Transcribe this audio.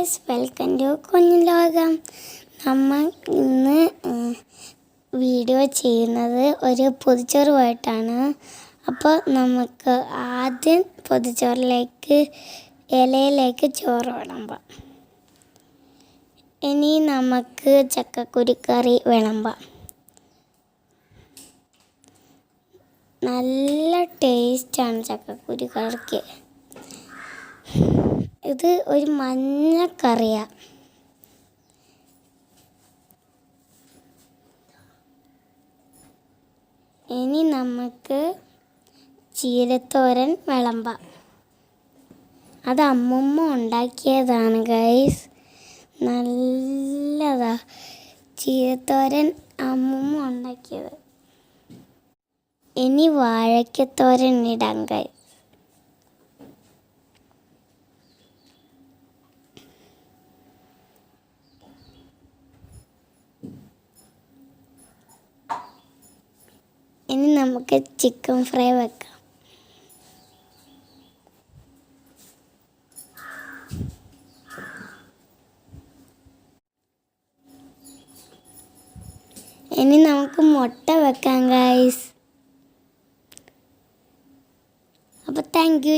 Guys welcome to കുഞ്ഞു ലോകം നമ്മൾ ഇന്ന് വീഡിയോ ചെയ്യുന്നത് ഒരു പൊതിച്ചോറുമായിട്ടാണ് അപ്പോൾ നമുക്ക് ആദ്യം പൊതിച്ചോറിലേക്ക് ഇലയിലേക്ക് ചോറ് വിളമ്പാം. ഇനി നമുക്ക് ചക്കക്കുരുക്കറി വിളമ്പാം. നല്ല ടേസ്റ്റാണ് ചക്കക്കുരു കറിക്ക്. ഇത് ഒരു മഞ്ഞ ഇനി നമുക്ക് ചീരത്തോരൻ വിളമ്പാം. അത് അമ്മുമ്മ ഉണ്ടാക്കിയതാണ് ഗൈസ് നല്ലതാ. ചീരത്തോരൻ അമ്മുമ്മ ഉണ്ടാക്കിയത്. ഇനി വാഴയ്ക്കത്തോരൻ ഇടാം ഗൈസ് ഇനി നമുക്ക് ചിക്കൻ ഫ്രൈ വെക്കാം. ഇനി നമുക്ക് മുട്ട വെക്കാം ഗൈസ് അപ്പോൾ താങ്ക് യു